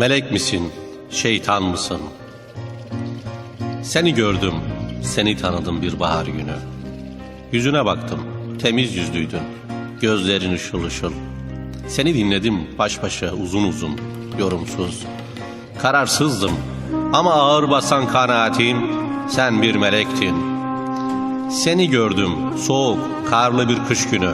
Melek misin, şeytan mısın? Seni gördüm, seni tanıdım bir bahar günü. Yüzüne baktım, temiz yüzlüydün, gözlerin ışıl ışıl. Seni dinledim baş başa uzun uzun, yorumsuz. Kararsızdım ama ağır basan kanaatim, sen bir melektin. Seni gördüm soğuk, karlı bir kış günü.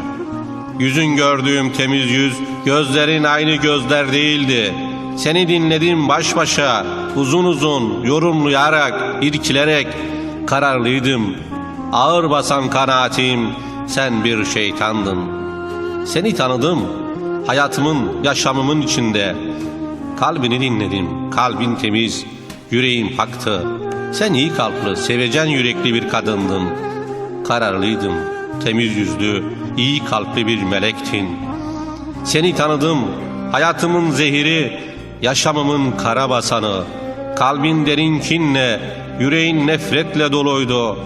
Yüzün gördüğüm temiz yüz, gözlerin aynı gözler değildi. Seni dinledim baş başa, uzun uzun, yorumlayarak, irkilerek, kararlıydım. Ağır basan kanaatim, sen bir şeytandın. Seni tanıdım, hayatımın, yaşamımın içinde. Kalbini dinledim, kalbin temiz, yüreğin paktı. Sen iyi kalpli, sevecen yürekli bir kadındın. Kararlıydım, temiz yüzlü, iyi kalpli bir melektin. Seni tanıdım, hayatımın zehiri, yaşamımın kara basanı. Kalbin derin kinle, yüreğin nefretle doluydu.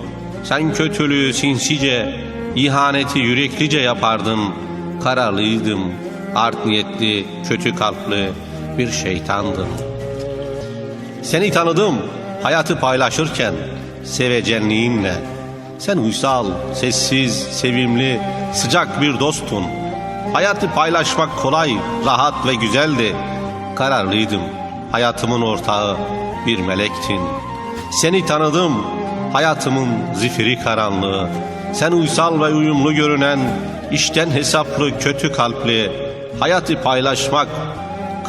Sen kötülüğü sinsice, ihaneti yüreklice yapardın. Kararlıydım, art niyetli, kötü kalpli bir şeytandın. Seni tanıdım hayatı paylaşırken sevecenliğinle. Sen uysal, sessiz, sevimli, sıcak bir dostun. Hayatı paylaşmak kolay, rahat ve güzeldi. Kararlıydım. Hayatımın ortağı bir melektin. Seni tanıdım. Hayatımın zifiri karanlığı. Sen uysal ve uyumlu görünen, işten hesaplı, kötü kalpli. Hayatı paylaşmak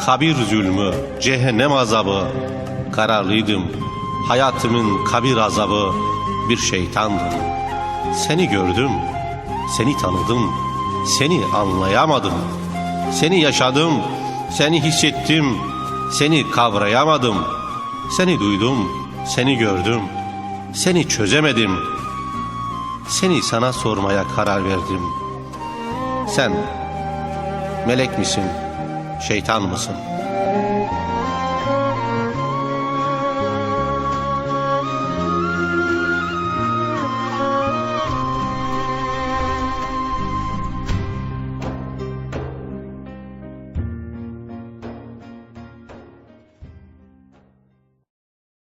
kabir zulmü, cehennem azabı. Kararlıydım. Hayatımın kabir azabı bir şeytandı. Seni gördüm, seni tanıdım, seni anlayamadım. Seni yaşadım, seni hissettim, seni kavrayamadım. Seni duydum, seni gördüm, seni çözemedim. Seni sana sormaya karar verdim. Sen melek misin, şeytan mısın?''